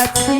taxi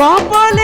কপালে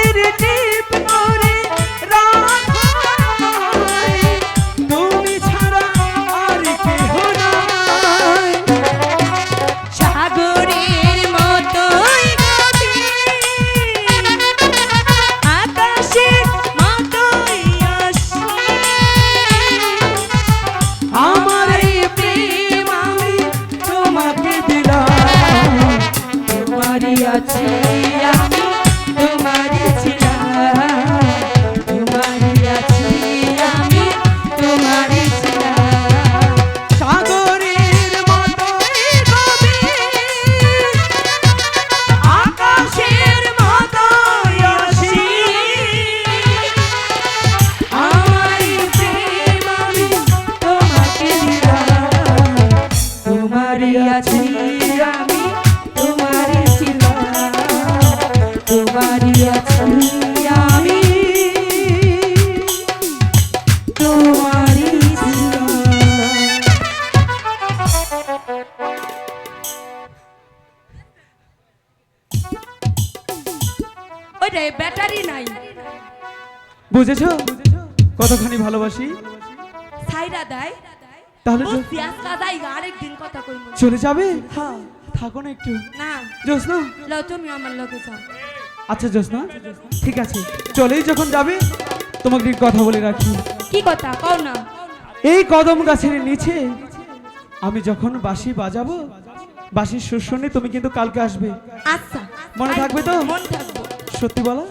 তোমারি আমি নাই বুঝেছ? কতখানি ভালোবাসি? সাইরা দেয় তাহলে চলে যাবে? হ্যাঁ। থাকো না একটু। না। জোস না তুমি আমার লোকে যাও। আচ্ছা জোসনা ঠিক আছে। চলেই যখন যাবে তোমাকে কথা বলে রাখি। কি কথা? কও না। এই কদম গাছের নিচে আমি যখন বাঁশি বাজাবো বাঁশির সুর শুনে তুমি কিন্তু কালকে আসবে। আচ্ছা। মনে থাকবে তো? মন থাকব। সত্যি বলো?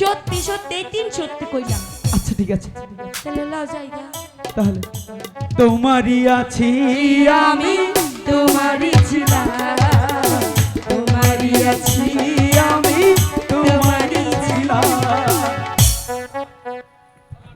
সত্যি সত্যি তিন সত্যি কইলাম। আচ্ছা ঠিক আছে। তাহলে লও জায়গা। তাহলে তোমারই আছি আমি তোমারই ছিলাম তোমারই আছি।